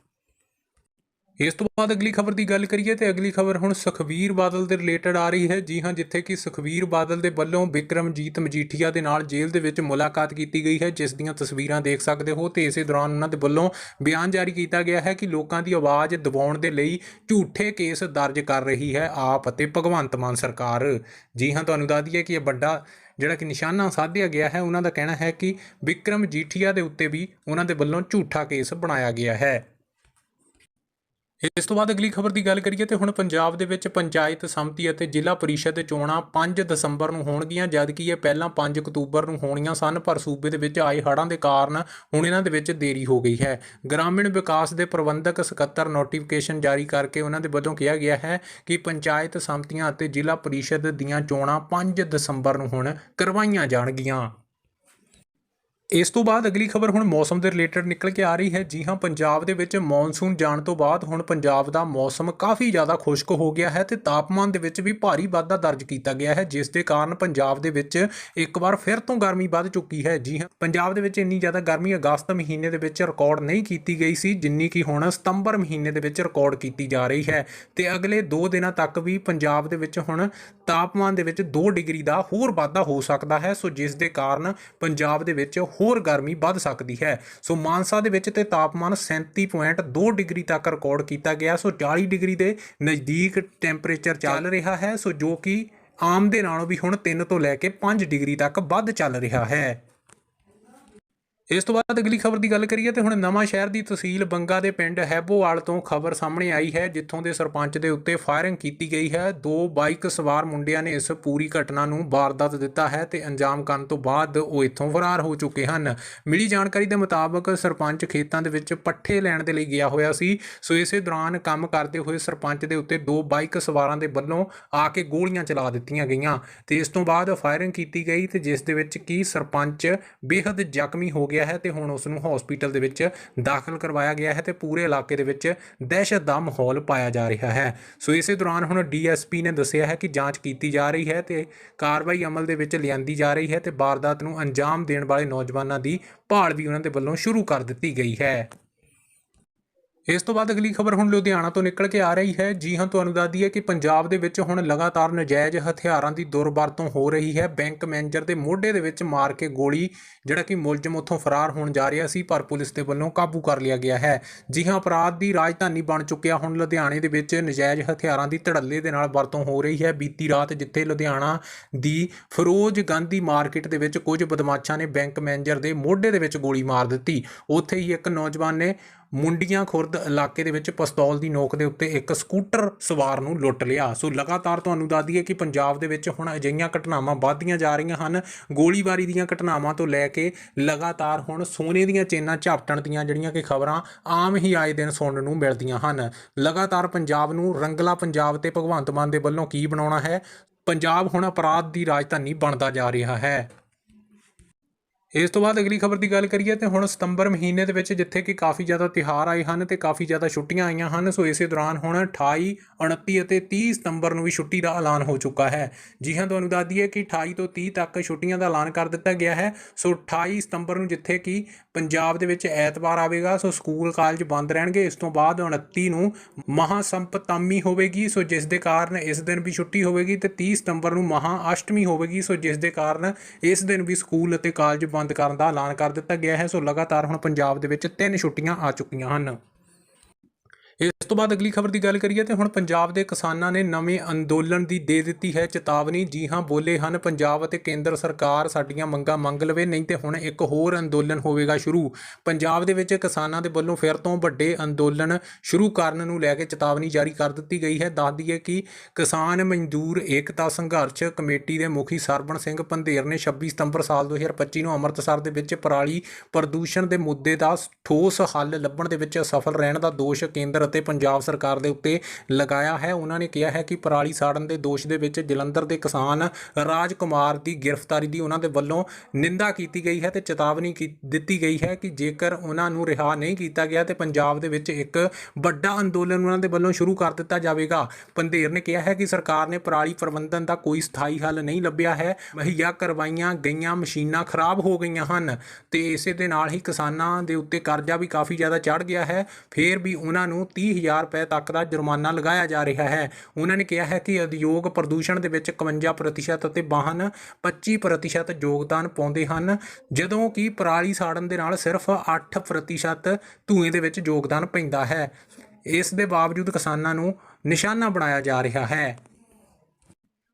ਇਸ ਤੋਂ ਬਾਅਦ ਅਗਲੀ ਖਬਰ ਦੀ ਗੱਲ ਕਰੀਏ ਤੇ ਅਗਲੀ ਖਬਰ ਹੁਣ ਸੁਖਵੀਰ ਬਾਦਲ ਦੇ ਰਿਲੇਟਡ ਆ ਰਹੀ ਹੈ। ਜੀ ਹਾਂ, ਜਿੱਥੇ ਕਿ ਸੁਖਵੀਰ ਬਾਦਲ ਦੇ ਵੱਲੋਂ ਵਿਕਰਮਜੀਤ ਮਜੀਠੀਆ ਦੇ ਨਾਲ ਜੇਲ੍ਹ ਦੇ ਵਿੱਚ ਮੁਲਾਕਾਤ ਕੀਤੀ ਗਈ ਹੈ, ਜਿਸ ਦੀਆਂ ਤਸਵੀਰਾਂ ਦੇਖ ਸਕਦੇ ਹੋ ਤੇ ਇਸੇ ਦੌਰਾਨ ਉਹਨਾਂ ਦੇ ਵੱਲੋਂ ਬਿਆਨ ਜਾਰੀ ਕੀਤਾ ਗਿਆ ਹੈ ਕਿ ਲੋਕਾਂ ਦੀ ਆਵਾਜ਼ ਦਬਾਉਣ ਦੇ ਲਈ ਝੂਠੇ ਕੇਸ ਦਰਜ ਕਰ ਰਹੀ ਹੈ ਆਪ ਅਤੇ ਭਗਵੰਤ ਮਾਨ ਸਰਕਾਰ। ਜੀ ਹਾਂ, ਤੁਹਾਨੂੰ ਦੱਸ ਦਈਏ ਕਿ ਇਹ ਵੱਡਾ ਜਿਹੜਾ ਕਿ ਨਿਸ਼ਾਨਾ ਸਾਧਿਆ ਗਿਆ ਹੈ, ਉਹਨਾਂ ਦਾ ਕਹਿਣਾ ਹੈ ਕਿ ਵਿਕਰਮ ਜੀਠੀਆ ਦੇ ਉੱਤੇ ਵੀ ਉਹਨਾਂ ਦੇ ਵੱਲੋਂ ਝੂਠਾ ਕੇਸ ਬਣਾਇਆ ਗਿਆ ਹੈ। ਇਸ ਤੋਂ ਬਾਅਦ ਅਗਲੀ ਖਬਰ ਦੀ ਗੱਲ ਕਰੀਏ ਤੇ ਹੁਣ ਪੰਜਾਬ ਦੇ ਵਿੱਚ ਪੰਚਾਇਤ ਸਮਿਤੀ ਅਤੇ ਜ਼ਿਲ੍ਹਾ ਪਰਿਸ਼ਦ ਚੋਣਾਂ 5 ਦਸੰਬਰ ਨੂੰ ਹੋਣਗੀਆਂ, ਜਦਕਿ ਇਹ ਪਹਿਲਾਂ 5 ਅਕਤੂਬਰ ਨੂੰ ਹੋਣੀਆਂ ਸਨ, ਪਰ ਸੂਬੇ ਦੇ ਵਿੱਚ ਆਏ ਹੜ੍ਹਾਂ ਦੇ ਕਾਰਨ ਹੁਣ ਇਹਨਾਂ ਦੇ ਵਿੱਚ ਦੇਰੀ ਹੋ ਗਈ ਹੈ। ਗ੍ਰਾਮੀਣ ਵਿਕਾਸ ਦੇ ਪ੍ਰਬੰਧਕ ਸਕੱਤਰ ਨੋਟੀਫਿਕੇਸ਼ਨ ਜਾਰੀ ਕਰਕੇ ਉਹਨਾਂ ਦੇ ਵੱਲੋਂ ਕਿਹਾ ਗਿਆ ਹੈ ਕਿ ਪੰਚਾਇਤ ਸਮਿਤੀਆਂ ਅਤੇ ਜ਼ਿਲ੍ਹਾ ਪਰਿਸ਼ਦ ਦੀਆਂ ਚੋਣਾਂ 5 ਦਸੰਬਰ ਨੂੰ ਹੁਣ ਕਰਵਾਈਆਂ ਜਾਣਗੀਆਂ। ਇਸ ਤੋਂ ਬਾਅਦ ਅਗਲੀ ਖਬਰ ਹੁਣ ਮੌਸਮ ਦੇ ਰਿਲੇਟਡ ਨਿਕਲ ਕੇ ਆ ਰਹੀ ਹੈ। ਜੀ ਹਾਂ, ਪੰਜਾਬ ਦੇ ਵਿੱਚ ਮੌਨਸੂਨ ਜਾਣ ਤੋਂ ਬਾਅਦ ਹੁਣ ਪੰਜਾਬ ਦਾ ਮੌਸਮ ਕਾਫੀ ਜ਼ਿਆਦਾ ਖੁਸ਼ਕ ਹੋ ਗਿਆ ਹੈ ਤੇ ਤਾਪਮਾਨ ਦੇ ਵਿੱਚ ਵੀ ਭਾਰੀ ਵਾਧਾ ਦਰਜ ਕੀਤਾ ਗਿਆ ਹੈ, ਜਿਸ ਦੇ ਕਾਰਨ ਪੰਜਾਬ ਦੇ ਵਿੱਚ ਇੱਕ ਵਾਰ ਫਿਰ ਤੋਂ ਗਰਮੀ ਵੱਧ ਚੁੱਕੀ ਹੈ। ਜੀ ਹਾਂ, ਪੰਜਾਬ ਦੇ ਵਿੱਚ ਇੰਨੀ ਜ਼ਿਆਦਾ ਗਰਮੀ ਅਗਸਤ ਮਹੀਨੇ ਦੇ ਵਿੱਚ ਰਿਕਾਰਡ ਨਹੀਂ ਕੀਤੀ ਗਈ ਸੀ, ਜਿੰਨੀ ਕਿ ਹੁਣ ਸਤੰਬਰ ਮਹੀਨੇ ਦੇ ਵਿੱਚ ਰਿਕਾਰਡ ਕੀਤੀ ਜਾ ਰਹੀ ਹੈ ਤੇ ਅਗਲੇ 2 ਦਿਨਾਂ ਤੱਕ ਵੀ ਪੰਜਾਬ ਦੇ ਵਿੱਚ ਹੁਣ ਤਾਪਮਾਨ ਦੇ ਵਿੱਚ 2 ਡਿਗਰੀ ਦਾ ਹੋਰ ਵਾਧਾ ਹੋ ਸਕਦਾ ਹੈ। ਸੋ ਜਿਸ ਦੇ ਕਾਰਨ ਪੰਜਾਬ ਦੇ ਵਿੱਚ ਹੋਰ ਗਰਮੀ ਵੱਧ ਸਕਦੀ ਹੈ। ਸੋ ਮਾਨਸਾ ਦੇ ਵਿੱਚ ਤੇ ਤਾਪਮਾਨ 37.2 ਡਿਗਰੀ ਤੱਕ ਰਿਕਾਰਡ ਕੀਤਾ ਗਿਆ। ਸੋ 40 ਡਿਗਰੀ ਦੇ ਨਜ਼ਦੀਕ ਟੈਂਪਰੇਚਰ ਚੱਲ ਰਿਹਾ ਹੈ। ਸੋ ਜੋ ਕਿ ਆਮ ਦੇ ਨਾਲੋਂ ਵੀ ਹੁਣ 3 ਤੋਂ ਲੈ ਕੇ 5 ਡਿਗਰੀ ਤੱਕ ਵੱਧ ਚੱਲ ਰਿਹਾ ਹੈ। ਇਸ ਤੋਂ ਬਾਅਦ ਅਗਲੀ ਖਬਰ ਦੀ ਗੱਲ ਕਰੀਏ ਤੇ ਹੁਣ ਨਵਾਂ ਸ਼ਹਿਰ ਦੀ ਤਹਿਸੀਲ ਬੰਗਾ ਦੇ ਪਿੰਡ ਹੈਬੋਵਾਲ ਤੋਂ ਖਬਰ ਸਾਹਮਣੇ ਆਈ ਹੈ, ਜਿੱਥੋਂ ਦੇ ਸਰਪੰਚ ਦੇ ਉੱਤੇ ਫਾਇਰਿੰਗ ਕੀਤੀ ਗਈ ਹੈ। ਦੋ ਬਾਈਕ ਸਵਾਰ ਮੁੰਡਿਆਂ ਨੇ ਇਸ ਪੂਰੀ ਘਟਨਾ ਨੂੰ ਵਾਰਦਾਤ ਦਿੱਤਾ ਹੈ ਤੇ ਅੰਜਾਮ ਕਰਨ ਤੋਂ ਬਾਅਦ ਉਹ ਇੱਥੋਂ ਫਰਾਰ ਹੋ ਚੁੱਕੇ ਹਨ। ਮਿਲੀ ਜਾਣਕਾਰੀ ਦੇ ਮੁਤਾਬਕ ਸਰਪੰਚ ਖੇਤਾਂ ਦੇ ਵਿੱਚ ਪੱਠੇ ਲੈਣ ਦੇ ਲਈ ਗਿਆ ਹੋਇਆ ਸੀ। ਸੋ ਇਸੇ ਦੌਰਾਨ ਕੰਮ ਕਰਦੇ ਹੋਏ ਸਰਪੰਚ ਦੇ ਉੱਤੇ ਦੋ ਬਾਈਕ ਸਵਾਰਾਂ ਦੇ ਵੱਲੋਂ ਆ ਕੇ ਗੋਲੀਆਂ ਚਲਾ ਦਿੱਤੀਆਂ ਗਈਆਂ ਤੇ ਇਸ ਤੋਂ ਬਾਅਦ ਫਾਇਰਿੰਗ ਕੀਤੀ ਗਈ ਤੇ ਜਿਸ ਦੇ ਵਿੱਚ ਕੀ ਸਰਪੰਚ ਬੇहद ਜ਼ਖਮੀ ਹੋ ਗਿਆ ਹੈ ਤੇ ਹੁਣ ਉਸ ਨੂੰ ਹਸਪੀਟਲ ਦੇ ਵਿੱਚ ਦਾਖਲ ਕਰਵਾਇਆ ਗਿਆ ਹੈ ਤੇ ਪੂਰੇ ਇਲਾਕੇ ਦੇ ਵਿੱਚ ਦਹਿਸ਼ਤ ਦਾ ਮਾਹੌਲ ਪਾਇਆ ਜਾ ਰਿਹਾ ਹੈ। ਸੋ ਇਸੇ ਦੌਰਾਨ ਹੁਣ ਡੀਐਸਪੀ ਨੇ ਦੱਸਿਆ ਹੈ ਕਿ ਜਾਂਚ ਕੀਤੀ ਜਾ ਰਹੀ ਹੈ ਤੇ ਕਾਰਵਾਈ ਅਮਲ ਦੇ ਵਿੱਚ ਲਿਆਂਦੀ ਜਾ ਰਹੀ ਹੈ ਤੇ ਵਾਰਦਾਤ ਨੂੰ ਅੰਜਾਮ ਦੇਣ ਵਾਲੇ ਨੌਜਵਾਨਾਂ ਦੀ ਭਾਲ ਵੀ ਉਹਨਾਂ ਦੇ ਵੱਲੋਂ ਸ਼ੁਰੂ ਕਰ ਦਿੱਤੀ ਗਈ ਹੈ। ਇਸ ਤੋਂ ਬਾਅਦ ਅਗਲੀ ਖਬਰ ਹੁਣ ਲੁਧਿਆਣਾ ਤੋਂ ਨਿਕਲ ਕੇ ਆ ਰਹੀ ਹੈ। ਜੀ ਹਾਂ, ਤੁਹਾਨੂੰ ਦੱਸ ਦਈਏ ਕਿ ਪੰਜਾਬ ਦੇ ਵਿੱਚ ਹੁਣ ਲਗਾਤਾਰ ਨਜਾਇਜ਼ ਹਥਿਆਰਾਂ ਦੀ ਦੁਰਵਰਤੋਂ ਹੋ ਰਹੀ ਹੈ। ਬੈਂਕ ਮੈਨੇਜਰ ਦੇ ਮੋਢੇ ਦੇ ਵਿੱਚ ਮਾਰ ਕੇ ਗੋਲੀ, ਜਿਹੜਾ ਕਿ ਮੁਲਜ਼ਮ ਉੱਥੋਂ ਫਰਾਰ ਹੋਣ ਜਾ ਰਿਹਾ ਸੀ, ਪਰ ਪੁਲਿਸ ਦੇ ਵੱਲੋਂ ਕਾਬੂ ਕਰ ਲਿਆ ਗਿਆ ਹੈ। ਜੀ ਹਾਂ, ਅਪਰਾਧ ਦੀ ਰਾਜਧਾਨੀ ਬਣ ਚੁੱਕਿਆ ਹੁਣ ਲੁਧਿਆਣੇ ਦੇ ਵਿੱਚ ਨਜਾਇਜ਼ ਹਥਿਆਰਾਂ ਦੀ ਧੜੱਲੇ ਦੇ ਨਾਲ ਵਰਤੋਂ ਹੋ ਰਹੀ ਹੈ। ਬੀਤੀ ਰਾਤ ਜਿੱਥੇ ਲੁਧਿਆਣਾ ਦੀ ਫਿਰੋਜ਼ ਗਾਂਧੀ ਮਾਰਕੀਟ ਦੇ ਵਿੱਚ ਕੁਝ ਬਦਮਾਸ਼ਾਂ ਨੇ ਬੈਂਕ ਮੈਨੇਜਰ ਦੇ ਮੋਢੇ ਦੇ ਵਿੱਚ ਗੋਲੀ ਮਾਰ ਦਿੱਤੀ। ਉੱਥੇ ਹੀ ਇੱਕ ਨੌਜਵਾਨ ਨੇ ਮੁੰਡੀਆਂ ਖੁਰਦ ਇਲਾਕੇ ਦੇ ਵਿੱਚ ਪਿਸਤੌਲ ਦੀ ਨੋਕ ਦੇ ਉੱਤੇ ਇੱਕ ਸਕੂਟਰ ਸਵਾਰ ਨੂੰ ਲੁੱਟ ਲਿਆ। ਸੋ ਲਗਾਤਾਰ ਤੁਹਾਨੂੰ ਦੱਸ ਦਈਏ ਕਿ ਪੰਜਾਬ ਦੇ ਵਿੱਚ ਹੁਣ ਅਜਿਹੀਆਂ ਘਟਨਾਵਾਂ ਵੱਧਦੀਆਂ ਜਾ ਰਹੀਆਂ ਹਨ। ਗੋਲੀਬਾਰੀ ਦੀਆਂ ਘਟਨਾਵਾਂ ਤੋਂ ਲੈ ਕੇ ਲਗਾਤਾਰ ਹੁਣ ਸੋਨੇ ਦੀਆਂ ਚੇਨਾਂ ਝਾਪਟਣ ਦੀਆਂ ਜਿਹੜੀਆਂ ਕਿ ਖਬਰਾਂ ਆਮ ਹੀ ਆਏ ਦਿਨ ਸੁਣਨ ਨੂੰ ਮਿਲਦੀਆਂ ਹਨ। ਲਗਾਤਾਰ ਪੰਜਾਬ ਨੂੰ ਰੰਗਲਾ ਪੰਜਾਬ ਤੇ ਭਗਵੰਤ ਮਾਨ ਦੇ ਵੱਲੋਂ ਕੀ ਬਣਾਉਣਾ ਹੈ? ਪੰਜਾਬ ਹੁਣ ਅਪਰਾਧ ਦੀ ਰਾਜਧਾਨੀ ਬਣਦਾ ਜਾ ਰਿਹਾ ਹੈ। ਇਸ ਤੋਂ ਬਾਅਦ ਅਗਲੀ ਖਬਰ ਦੀ ਗੱਲ ਕਰੀਏ ਤੇ ਹੁਣ ਸਤੰਬਰ ਮਹੀਨੇ ਦੇ ਵਿੱਚ ਜਿੱਥੇ ਕਿ ਕਾਫੀ ਜ਼ਿਆਦਾ ਤਿਉਹਾਰ ਆਏ ਹਨ ਤੇ ਕਾਫੀ ਜ਼ਿਆਦਾ ਛੁੱਟੀਆਂ ਆਈਆਂ ਹਨ, ਸੋ ਇਸੇ ਦੌਰਾਨ ਹੁਣ 28 29 ਅਤੇ 30 ਸਤੰਬਰ ਨੂੰ ਵੀ ਛੁੱਟੀ ਦਾ ਐਲਾਨ ਹੋ ਚੁੱਕਾ ਹੈ। ਜੀ ਹਾਂ, ਤੁਹਾਨੂੰ ਦੱਸ ਦਈਏ ਕਿ 28 ਤੋਂ 30 ਤੱਕ ਛੁੱਟੀਆਂ ਦਾ ਐਲਾਨ ਕਰ ਦਿੱਤਾ ਗਿਆ ਹੈ। ਸੋ 28 ਸਤੰਬਰ ਨੂੰ ਜਿੱਥੇ ਕਿ ਪੰਜਾਬ ਦੇ ਵਿੱਚ ਐਤਵਾਰ ਆਵੇਗਾ, ਸੋ ਸਕੂਲ ਕਾਲਜ ਬੰਦ ਰਹਿਣਗੇ। ਇਸ ਤੋਂ ਬਾਅਦ 29 ਨੂੰ ਮਹਾ ਸੰਪਤਮੀ ਹੋਵੇਗੀ, ਸੋ ਜਿਸ ਦੇ ਕਾਰਨ ਇਸ ਦਿਨ ਵੀ ਛੁੱਟੀ ਹੋਵੇਗੀ ਤੇ 30 ਸਤੰਬਰ ਨੂੰ ਮਹਾ ਅਸ਼ਟਮੀ ਹੋਵੇਗੀ, ਸੋ ਜਿਸ ਦੇ ਕਾਰਨ ਇਸ ਦਿਨ ਵੀ ਸਕੂਲ ਅਤੇ ਕਾਲਜ ਬੰਦ ਕਰਨ ਦਾ ਐਲਾਨ ਕਰ ਦਿੱਤਾ ਗਿਆ ਹੈ। ਸੋ ਲਗਾਤਾਰ ਹੁਣ ਪੰਜਾਬ ਦੇ ਵਿੱਚ ਤਿੰਨ ਛੁੱਟੀਆਂ ਆ ਚੁੱਕੀਆਂ ਹਨ। ਇਸ ਤੋਂ ਬਾਅਦ ਅਗਲੀ ਖਬਰ ਦੀ ਗੱਲ ਕਰੀਏ ਤੇ ਹੁਣ ਪੰਜਾਬ ਦੇ ਕਿਸਾਨਾਂ ਨੇ ਨਵੇਂ ਅੰਦੋਲਨ ਦੀ ਦੇ ਦਿੱਤੀ ਹੈ ਚੇਤਾਵਨੀ। ਜੀ ਹਾਂ, ਬੋਲੇ ਹਨ, ਪੰਜਾਬ ਅਤੇ ਕੇਂਦਰ ਸਰਕਾਰ ਸਾਡੀਆਂ ਮੰਗਾਂ ਮੰਗ ਲਵੇ, ਨਹੀਂ ਤੇ ਹੁਣ ਇੱਕ ਹੋਰ ਅੰਦੋਲਨ ਹੋਵੇਗਾ ਸ਼ੁਰੂ। ਪੰਜਾਬ ਦੇ ਵਿੱਚ ਕਿਸਾਨਾਂ ਦੇ ਵੱਲੋਂ ਫਿਰ ਤੋਂ ਵੱਡੇ ਅੰਦੋਲਨ ਸ਼ੁਰੂ ਕਰਨ ਨੂੰ ਲੈ ਕੇ ਚੇਤਾਵਨੀ ਜਾਰੀ ਕਰ ਦਿੱਤੀ ਗਈ ਹੈ। ਦੱਸ ਦਈਏ ਕਿ ਕਿਸਾਨ ਮਜ਼ਦੂਰ ਏਕਤਾ ਸੰਘਰਸ਼ ਕਮੇਟੀ ਦੇ ਮੁਖੀ ਸਰਬਣ ਸਿੰਘ ਪੰਧੇਰ ਨੇ 26 ਸਤੰਬਰ ਸਾਲ 2025 ਨੂੰ ਅੰਮ੍ਰਿਤਸਰ ਦੇ ਵਿੱਚ ਪਰਾਲੀ ਪ੍ਰਦੂਸ਼ਣ ਦੇ ਮੁੱਦੇ ਦਾ ਠੋਸ ਹੱਲ ਲੱਭਣ ਦੇ ਵਿੱਚ ਅਸਫਲ ਰਹਿਣ ਦਾ ਦੋਸ਼ ਕੇਂਦਰ ਅਤੇ ਪੰਜਾਬ ਸਰਕਾਰ ਦੇ ਉੱਤੇ ਲਗਾਇਆ ਹੈ। ਉਹਨਾਂ ਨੇ ਕਿਹਾ ਹੈ ਕਿ ਪਰਾਲੀ ਸਾੜਨ ਦੇ ਦੋਸ਼ ਦੇ ਵਿੱਚ ਜਲੰਧਰ ਦੇ ਕਿਸਾਨ ਰਾਜ ਕੁਮਾਰ ਦੀ ਗ੍ਰਿਫਤਾਰੀ ਦੀ ਉਹਨਾਂ ਦੇ ਵੱਲੋਂ ਨਿੰਦਾ ਕੀਤੀ ਗਈ ਹੈ ਤੇ ਚੇਤਾਵਨੀ ਕੀ- ਦਿੱਤੀ ਗਈ ਹੈ ਕਿ ਜੇਕਰ ਉਹਨਾਂ ਨੂੰ ਰਿਹਾ ਨਹੀਂ ਕੀਤਾ ਗਿਆ ਤੇ ਪੰਜਾਬ ਦੇ ਵਿੱਚ ਇੱਕ ਵੱਡਾ ਅੰਦੋਲਨ ਉਹਨਾਂ ਦੇ ਵੱਲੋਂ ਸ਼ੁਰੂ ਕਰ ਦਿੱਤਾ ਜਾਵੇਗਾ। ਪੰਧੇਰ ਨੇ ਕਿਹਾ ਹੈ ਕਿ ਸਰਕਾਰ ਨੇ ਪਰਾਲੀ ਪ੍ਰਬੰਧਨ ਦਾ ਕੋਈ ਸਥਾਈ ਹੱਲ ਨਹੀਂ ਲੱਭਿਆ ਹੈ। ਮੁਹੱਈਆ ਕਰਵਾਈਆਂ ਗਈਆਂ ਮਸ਼ੀਨਾਂ ਖਰਾਬ ਹੋ ਗਈਆਂ ਹਨ ਤੇ ਇਸੇ ਦੇ ਨਾਲ ਹੀ ਕਿਸਾਨਾਂ ਦੇ ਉੱਤੇ ਕਰਜ਼ਾ ਵੀ ਕਾਫੀ ਜ਼ਿਆਦਾ ਚੜ ਗਿਆ ਹੈ। ਫਿਰ ਵੀ ਉਹਨਾਂ ਨੂੰ 30000 ਰੁਪਏ ਤੱਕ ਦਾ ਜੁਰਮਾਨਾ ਲਗਾਇਆ ਜਾ ਰਿਹਾ ਹੈ। ਉਹਨਾਂ ਨੇ ਕਿਹਾ ਹੈ ਕਿ ਉਦਯੋਗ ਪ੍ਰਦੂਸ਼ਣ ਦੇ ਵਿੱਚ 51% ਅਤੇ ਵਾਹਨ 25% ਯੋਗਦਾਨ ਪਾਉਂਦੇ ਹਨ, ਜਦੋਂ ਕਿ ਪਰਾਲੀ ਸਾੜਨ ਦੇ ਨਾਲ ਸਿਰਫ 8% ਧੂਏ ਦੇ ਵਿੱਚ ਯੋਗਦਾਨ ਪੈਂਦਾ ਹੈ। ਇਸ ਦੇ ਬਾਵਜੂਦ ਕਿਸਾਨਾਂ ਨੂੰ ਨਿਸ਼ਾਨਾ ਬਣਾਇਆ ਜਾ ਰਿਹਾ ਹੈ।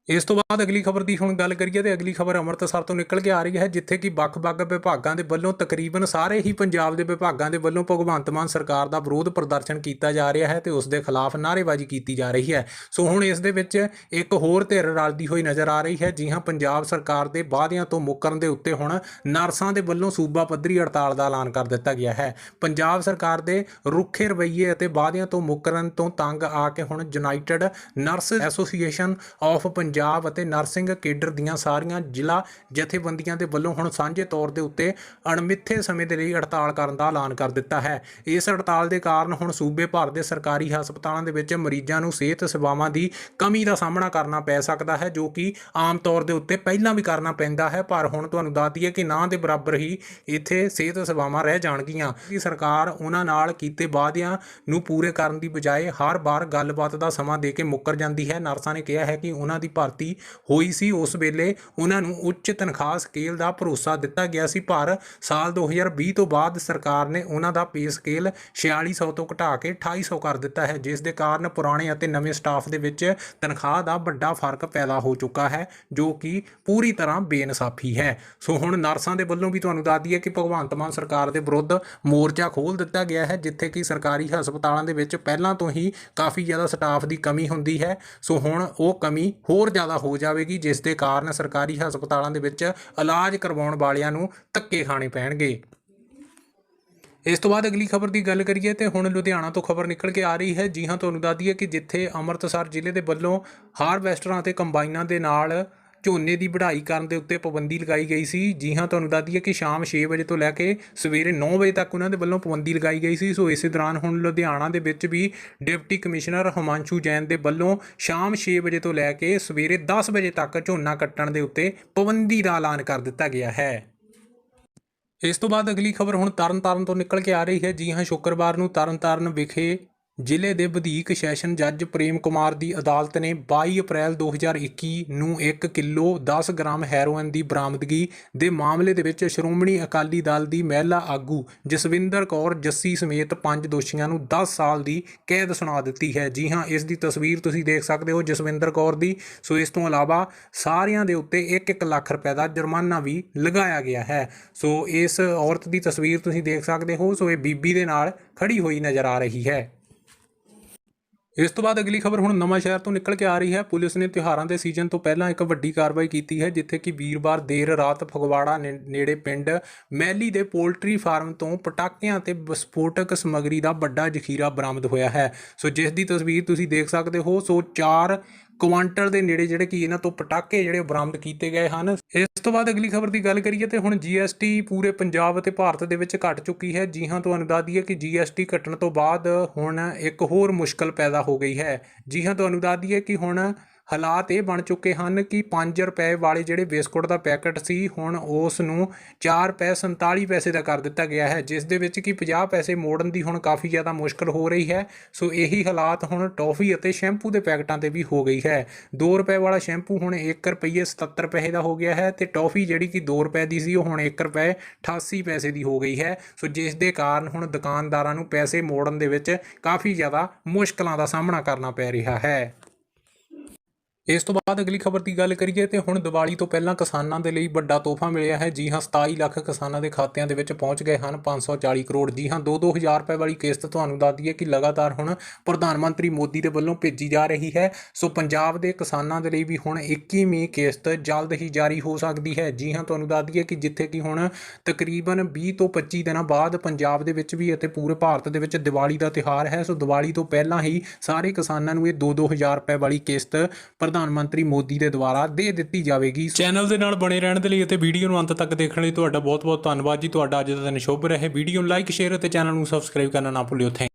ਇਸ ਤੋਂ ਬਾਅਦ ਅਗਲੀ ਖਬਰ ਦੀ ਹੁਣ ਗੱਲ ਕਰੀਏ ਤੇ ਅਗਲੀ ਖਬਰ ਅੰਮ੍ਰਿਤਸਰ ਤੋਂ ਨਿਕਲ ਕੇ ਆ ਰਹੀ ਹੈ, ਜਿੱਥੇ ਕਿ ਵੱਖ-ਵੱਖ ਵਿਭਾਗਾਂ ਦੇ ਵੱਲੋਂ ਤਕਰੀਬਨ ਸਾਰੇ ਹੀ ਪੰਜਾਬ ਦੇ ਵਿਭਾਗਾਂ ਦੇ ਵੱਲੋਂ ਭਗਵੰਤ ਮਾਨ ਸਰਕਾਰ ਦਾ ਵਿਰੋਧ ਪ੍ਰਦਰਸ਼ਨ ਕੀਤਾ ਜਾ ਰਿਹਾ ਹੈ ਤੇ ਉਸ ਦੇ ਖਿਲਾਫ ਨਾਅਰੇਬਾਜ਼ੀ ਕੀਤੀ ਜਾ ਰਹੀ ਹੈ। ਸੋ ਹੁਣ ਇਸ ਦੇ ਵਿੱਚ ਇੱਕ ਹੋਰ ਧਿਰ ਰਲਦੀ ਹੋਈ ਨਜ਼ਰ ਆ ਰਹੀ ਹੈ, ਜੀ ਹਾਂ, ਪੰਜਾਬ ਸਰਕਾਰ ਦੇ ਵਾਅਦਿਆਂ ਤੋਂ ਮੁੱਕਰਨ ਦੇ ਉੱਤੇ ਹੁਣ ਨਰਸਾਂ ਦੇ ਵੱਲੋਂ ਸੂਬਾ ਪੱਧਰੀ ਹੜਤਾਲ ਦਾ ਐਲਾਨ ਕਰ ਦਿੱਤਾ ਗਿਆ ਹੈ। ਪੰਜਾਬ ਸਰਕਾਰ ਦੇ ਰੁੱਖੇ ਰਵੱਈਏ ਅਤੇ ਵਾਅਦਿਆਂ ਤੋਂ ਮੁੱਕਰਨ ਤੋਂ ਤੰਗ ਆ ਕੇ ਹੁਣ united nurse association of Punjab Punjab ਅਤੇ ਨਰਸਿੰਗ ਕੇਡਰ ਦੀਆਂ ਸਾਰੀਆਂ ਜ਼ਿਲ੍ਹਾ ਜਥੇਬੰਦੀਆਂ ਦੇ ਵੱਲੋਂ ਹੁਣ ਸਾਂਝੇ ਤੌਰ ਦੇ ਉੱਤੇ ਅਣਮਿੱਥੇ ਸਮੇਂ ਦੇ ਲਈ ਹੜਤਾਲ ਕਰਨ ਦਾ ਐਲਾਨ ਕਰ ਦਿੱਤਾ ਹੈ। ਇਸ ਹੜਤਾਲ ਦੇ ਕਾਰਨ ਹੁਣ ਸੂਬੇ ਭਰ ਦੇ ਸਰਕਾਰੀ ਹਸਪਤਾਲਾਂ ਦੇ ਵਿੱਚ ਮਰੀਜ਼ਾਂ ਨੂੰ ਸਿਹਤ ਸੇਵਾਵਾਂ ਦੀ ਕਮੀ ਦਾ ਸਾਹਮਣਾ ਕਰਨਾ ਪੈ ਸਕਦਾ ਹੈ, ਜੋ ਕਿ ਆਮ ਤੌਰ ਦੇ ਉੱਤੇ ਪਹਿਲਾਂ ਵੀ ਕਰਨਾ ਪੈਂਦਾ ਹੈ, ਪਰ ਹੁਣ ਤੁਹਾਨੂੰ ਦੱਸ ਦਈਏ ਕਿ ਨਾ ਦੇ ਬਰਾਬਰ ਹੀ ਇੱਥੇ ਸਿਹਤ ਸੇਵਾਵਾਂ ਰਹਿ ਜਾਣਗੀਆਂ। ਕਿ ਸਰਕਾਰ ਉਹਨਾਂ ਨਾਲ ਕੀਤੇ ਵਾਅਦਿਆਂ ਨੂੰ ਪੂਰੇ ਕਰਨ ਦੀ ਬਜਾਏ ਹਰ ਵਾਰ ਗੱਲਬਾਤ ਦਾ ਸਮਾਂ ਦੇ ਕੇ ਮੁੱਕਰ ਜਾਂਦੀ ਹੈ? ਨਰਸਾਂ ਨੇ ਕਿਹਾ ਹੈ ਕਿ ਉਹਨਾਂ ਦੀ ਭਾਲ ਭਰਤੀ ਹੋਈ ਸੀ। ਉਸ ਵੇਲੇ ਉਹਨਾਂ ਨੂੰ ਉੱਚ ਤਨਖਾਹ ਸਕੇਲ ਦਾ ਭਰੋਸਾ ਦਿੱਤਾ ਗਿਆ ਸੀ, ਪਰ ਸਾਲ 2020 ਤੋਂ ਬਾਅਦ ਸਰਕਾਰ ਨੇ ਉਹਨਾਂ ਦਾ ਪੇ ਸਕੇਲ 4600 ਤੋਂ ਘਟਾ ਕੇ 2800 ਕਰ ਦਿੱਤਾ ਹੈ, ਜਿਸ ਦੇ ਕਾਰਨ ਪੁਰਾਣੇ ਅਤੇ ਨਵੇਂ ਸਟਾਫ ਦੇ ਵਿੱਚ ਤਨਖਾਹ ਦਾ ਵੱਡਾ ਫ਼ਰਕ ਪੈਦਾ ਹੋ ਚੁੱਕਾ ਹੈ, ਜੋ ਕਿ ਪੂਰੀ ਤਰ੍ਹਾਂ ਬੇਇਨਸਾਫੀ ਹੈ। ਸੋ ਹੁਣ ਨਰਸਾਂ ਦੇ ਵੱਲੋਂ ਵੀ ਤੁਹਾਨੂੰ ਦੱਸ ਦਈਏ ਕਿ ਭਗਵੰਤ ਮਾਨ ਸਰਕਾਰ ਦੇ ਵਿਰੁੱਧ ਮੋਰਚਾ ਖੋਲ ਦਿੱਤਾ ਗਿਆ ਹੈ, ਜਿੱਥੇ ਕਿ ਸਰਕਾਰੀ ਹਸਪਤਾਲਾਂ ਦੇ ਵਿੱਚ ਪਹਿਲਾਂ ਤੋਂ ਹੀ ਕਾਫੀ ਜ਼ਿਆਦਾ ਸਟਾਫ ਦੀ ਕਮੀ ਹੁੰਦੀ ਹੈ। ਸੋ ਹੁਣ ਉਹ ਕਮੀ ਹੋਰ ਜ਼ਿਆਦਾ ਹੋ ਜਾਵੇਗੀ, ਜਿਸ ਦੇ ਕਾਰਨ ਸਰਕਾਰੀ ਹਸਪਤਾਲਾਂ ਦੇ ਵਿੱਚ ਇਲਾਜ ਕਰਵਾਉਣ ਵਾਲਿਆਂ ਨੂੰ ਧੱਕੇ ਖਾਣੇ ਪੈਣਗੇ। ਇਸ ਤੋਂ ਬਾਅਦ ਅਗਲੀ ਖਬਰ ਦੀ ਗੱਲ ਕਰੀਏ ਤੇ ਹੁਣ ਲੁਧਿਆਣਾ ਤੋਂ ਖਬਰ ਨਿਕਲ ਕੇ ਆ ਰਹੀ ਹੈ। ਜੀ ਹਾਂ, ਤੁਹਾਨੂੰ ਦੱਸ ਦਈਏ ਕਿ ਜਿੱਥੇ ਅੰਮ੍ਰਿਤਸਰ ਜ਼ਿਲ੍ਹੇ ਦੇ ਵੱਲੋਂ ਹਾਰਵੈਸਟਰਾਂ ਅਤੇ ਕੰਬਾਈਨਾਂ ਦੇ ਨਾਲ ਝੋਨੇ ਦੀ ਵਢਾਈ ਕਰਨ ਦੇ ਉੱਤੇ ਪਾਬੰਦੀ ਲਗਾਈ ਗਈ ਸੀ। ਜੀ ਹਾਂ, ਤੁਹਾਨੂੰ ਦੱਸ ਦਈਏ ਕਿ ਸ਼ਾਮ 6 ਵਜੇ ਤੋਂ ਲੈ ਕੇ ਸਵੇਰੇ 9 ਵਜੇ ਤੱਕ ਉਹਨਾਂ ਦੇ ਵੱਲੋਂ ਪਾਬੰਦੀ ਲਗਾਈ ਗਈ ਸੀ। ਸੋ ਇਸੇ ਦੌਰਾਨ ਹੁਣ ਲੁਧਿਆਣਾ ਦੇ ਵਿੱਚ ਵੀ ਡਿਪਟੀ ਕਮਿਸ਼ਨਰ ਹਿਮਾਂਸ਼ੂ ਜੈਨ ਦੇ ਵੱਲੋਂ ਸ਼ਾਮ 6 ਵਜੇ ਤੋਂ ਲੈ ਕੇ ਸਵੇਰੇ 10 ਵਜੇ ਤੱਕ ਝੋਨਾ ਕੱਟਣ ਦੇ ਉੱਤੇ ਪਾਬੰਦੀ ਦਾ ਐਲਾਨ ਕਰ ਦਿੱਤਾ ਗਿਆ ਹੈ। ਇਸ ਤੋਂ ਬਾਅਦ ਅਗਲੀ ਖਬਰ ਹੁਣ ਤਰਨਤਾਰਨ ਤੋਂ ਨਿਕਲ ਕੇ ਆ ਰਹੀ ਹੈ। ਜੀ ਹਾਂ, ਸ਼ੁੱਕਰਵਾਰ ਨੂੰ ਤਰਨਤਾਰਨ ਵਿਖੇ ਜ਼ਿਲ੍ਹੇ ਦੇ ਵਧੀਕ ਸੈਸ਼ਨ ਜੱਜ ਪ੍ਰੇਮ ਕੁਮਾਰ ਦੀ ਅਦਾਲਤ ਨੇ 22 ਅਪ੍ਰੈਲ 2021 ਨੂੰ 1 ਕਿਲੋ 10 ਗ੍ਰਾਮ ਹੈਰੋਇਨ ਦੀ ਬਰਾਮਦਗੀ ਦੇ ਮਾਮਲੇ ਦੇ ਵਿੱਚ ਸ਼੍ਰੋਮਣੀ ਅਕਾਲੀ ਦਲ ਦੀ ਮਹਿਲਾ ਆਗੂ ਜਸਵਿੰਦਰ ਕੌਰ ਜੱਸੀ ਸਮੇਤ ਪੰਜ ਦੋਸ਼ੀਆਂ ਨੂੰ 10 ਸਾਲ ਦੀ ਕੈਦ ਸੁਣਾ ਦਿੱਤੀ ਹੈ। ਜੀ ਹਾਂ, ਇਸ ਦੀ ਤਸਵੀਰ ਤੁਸੀਂ ਦੇਖ ਸਕਦੇ ਹੋ ਜਸਵਿੰਦਰ ਕੌਰ ਦੀ। ਸੋ ਇਸ ਤੋਂ ਇਲਾਵਾ ਸਾਰਿਆਂ ਦੇ ਉੱਤੇ 1-1 ਲੱਖ ਰੁਪਏ ਦਾ ਜੁਰਮਾਨਾ ਵੀ ਲਗਾਇਆ ਗਿਆ ਹੈ। ਸੋ ਇਸ ਔਰਤ ਦੀ ਤਸਵੀਰ ਤੁਸੀਂ ਦੇਖ ਸਕਦੇ ਹੋ। ਸੋ ਇਹ ਬੀਬੀ ਦੇ ਨਾਲ ਖੜੀ ਹੋਈ ਨਜ਼ਰ ਆ ਰਹੀ ਹੈ। ਇਸ ਤੋਂ ਬਾਅਦ ਅਗਲੀ ਖਬਰ ਹੁਣ ਨਵਾਂ ਸ਼ਹਿਰ ਤੋਂ ਨਿਕਲ ਕੇ ਆ ਰਹੀ ਹੈ। ਪੁਲਿਸ ਨੇ ਤਿਉਹਾਰਾਂ ਦੇ ਸੀਜ਼ਨ ਤੋਂ ਪਹਿਲਾਂ ਇੱਕ ਵੱਡੀ ਕਾਰਵਾਈ ਕੀਤੀ ਹੈ, ਜਿੱਥੇ ਕਿ ਵੀਰਵਾਰ ਦੇਰ ਰਾਤ ਫਗਵਾੜਾ ਨੇ- ਨੇੜੇ ਪਿੰਡ ਮੈਲੀ ਦੇ ਪੋਲਟਰੀ ਫਾਰਮ ਤੋਂ ਪਟਾਕਿਆਂ ਤੇ ਵਿਸਫੋਟਕ ਸਮੱਗਰੀ ਦਾ ਵੱਡਾ ਜ਼ਖੀਰਾ ਬਰਾਮਦ ਹੋਇਆ ਹੈ। ਸੋ ਜਿਸ ਦੀ ਤਸਵੀਰ ਤੁਸੀਂ ਦੇਖ ਸਕਦੇ ਹੋ, ਸੋ 4 ਕੁਆਂਟਲ ਦੇ ਨੇੜੇ ਜਿਹੜੇ ਕਿ ਇਹਨਾਂ ਤੋਂ ਪਟਾਕੇ ਜਿਹੜੇ ਉਹ ਬਰਾਮਦ ਕੀਤੇ ਗਏ ਹਨ। ਇਸ ਤੋਂ ਬਾਅਦ ਅਗਲੀ ਖਬਰ ਦੀ ਗੱਲ ਕਰੀਏ ਤੇ ਹੁਣ GST ਪੂਰੇ ਪੰਜਾਬ ਅਤੇ ਭਾਰਤ ਦੇ ਵਿੱਚ ਘਟ ਚੁੱਕੀ ਹੈ। ਜੀ ਹਾਂ, ਤੁਹਾਨੂੰ ਦੱਸ ਦਈਏ ਕਿ GST ਘਟਣ ਤੋਂ ਬਾਅਦ ਹੁਣ ਇੱਕ ਹੋਰ ਮੁਸ਼ਕਲ ਪੈਦਾ ਹੋ ਗਈ ਹੈ। ਜੀ ਹਾਂ, ਤੁਹਾਨੂੰ ਦੱਸ ਦਈਏ ਕਿ ਹੁਣ ਹਾਲਾਤ ਇਹ ਬਣ ਚੁੱਕੇ ਹਨ ਕਿ 5 ਰੁਪਏ ਵਾਲੇ ਜਿਹੜੇ ਬਿਸਕੁਟ ਦਾ ਪੈਕਟ ਸੀ, ਹੁਣ ਉਸ ਨੂੰ 4 ਰੁਪਏ 47 ਪੈਸੇ ਦਾ ਕਰ ਦਿੱਤਾ ਗਿਆ ਹੈ, ਜਿਸ ਦੇ ਵਿੱਚ ਕਿ 50 ਪੈਸੇ ਮੋੜਨ ਦੀ ਹੁਣ ਕਾਫੀ ਜ਼ਿਆਦਾ ਮੁਸ਼ਕਲ ਹੋ ਰਹੀ ਹੈ। ਸੋ ਇਹੀ ਹਾਲਾਤ ਹੁਣ ਟੌਫੀ ਅਤੇ ਸ਼ੈਂਪੂ ਦੇ ਪੈਕਟਾਂ ਤੇ ਵੀ ਹੋ ਗਈ ਹੈ। 2 ਰੁਪਏ ਵਾਲਾ ਸ਼ੈਂਪੂ ਹੁਣ 1 ਰੁਪਏ 77 ਪੈਸੇ ਦਾ ਹੋ ਗਿਆ ਹੈ ਤੇ ਟੌਫੀ ਜਿਹੜੀ ਕਿ 2 ਰੁਪਏ ਦੀ ਸੀ, ਉਹ ਹੁਣ 1 ਰੁਪਏ 88 ਪੈਸੇ ਦੀ ਹੋ ਗਈ ਹੈ। ਸੋ ਜਿਸ ਦੇ ਕਾਰਨ ਹੁਣ ਦੁਕਾਨਦਾਰਾਂ ਨੂੰ ਪੈਸੇ ਮੋੜਨ ਦੇ ਵਿੱਚ ਕਾਫੀ ਜ਼ਿਆਦਾ ਮੁਸ਼ਕਲਾਂ ਦਾ ਸਾਹਮਣਾ ਕਰਨਾ ਪੈ ਰਿਹਾ ਹੈ। ਇਸ ਤੋਂ ਬਾਅਦ ਅਗਲੀ ਖਬਰ ਦੀ ਗੱਲ ਕਰੀਏ ਤੇ ਹੁਣ ਦੀਵਾਲੀ ਤੋਂ ਪਹਿਲਾਂ ਕਿਸਾਨਾਂ ਦੇ ਲਈ ਵੱਡਾ ਤੋਹਫਾ ਮਿਲਿਆ ਹੈ। ਜੀ ਹਾਂ 27 ਲੱਖ ਕਿਸਾਨਾਂ ਦੇ ਖਾਤਿਆਂ ਦੇ ਵਿੱਚ ਪਹੁੰਚ ਗਏ ਹਨ 540 ਕਰੋੜ। ਜੀ ਹਾਂ 2-2000 ਰੁਪਏ ਵਾਲੀ ਕਿਸ਼ਤ ਤੁਹਾਨੂੰ ਦੱਸ ਦਈਏ ਕਿ ਲਗਾਤਾਰ ਹੁਣ ਪ੍ਰਧਾਨ ਮੰਤਰੀ ਮੋਦੀ ਦੇ ਵੱਲੋਂ ਭੇਜੀ ਜਾ ਰਹੀ ਹੈ। ਸੋ ਪੰਜਾਬ ਦੇ ਕਿਸਾਨਾਂ ਦੇ ਲਈ ਵੀ ਹੁਣ 21ਵੀਂ ਕਿਸ਼ਤ ਜਲਦ ਹੀ ਜਾਰੀ ਹੋ ਸਕਦੀ ਹੈ। ਜੀ ਹਾਂ, ਤੁਹਾਨੂੰ ਦੱਸ ਦਈਏ ਕਿ ਜਿੱਥੇ ਕਿ ਹੁਣ ਤਕਰੀਬਨ 20 ਤੋਂ 25 ਦਿਨਾਂ ਬਾਅਦ ਪੰਜਾਬ ਦੇ ਵਿੱਚ ਵੀ ਅਤੇ ਪੂਰੇ ਭਾਰਤ ਦੇ ਵਿੱਚ ਦੀਵਾਲੀ ਦਾ ਤਿਉਹਾਰ ਹੈ। ਸੋ ਦੀਵਾਲੀ ਤੋਂ ਪਹਿਲਾਂ ਹੀ ਸਾਰੇ ਕਿਸਾਨਾਂ ਨੂੰ ਇਹ 2-2000 ਰੁਪਏ ਵਾਲੀ ਕਿਸ਼ਤ ਪ੍ਰਧਾਨ ਪ੍ਰਧਾਨ ਮੰਤਰੀ ਮੋਦੀ ਦੇ ਦੁਆਰਾ ਦੇ ਦਿੱਤੀ ਜਾਵੇਗੀ। ਚੈਨਲ ਦੇ ਨਾਲ ਬਣੇ ਰਹਿਣ ਦੇ ਲਈ ਅਤੇ ਵੀਡੀਓ ਨੂੰ ਅੰਤ ਤੱਕ ਦੇਖਣ ਲਈ ਤੁਹਾਡਾ ਬਹੁਤ-ਬਹੁਤ ਧੰਨਵਾਦ ਜੀ। ਤੁਹਾਡਾ ਅੱਜ ਦਾ ਦਿਨ ਸ਼ੁਭ ਰਹੇ। ਵੀਡੀਓ ਨੂੰ ਲਾਈਕ ਸ਼ੇਅਰ ਅਤੇ ਚੈਨਲ ਨੂੰ ਸਬਸਕ੍ਰਾਈਬ ਕਰਨਾ ਨਾ ਭੁੱਲਿਓ। ਥੈਂਕ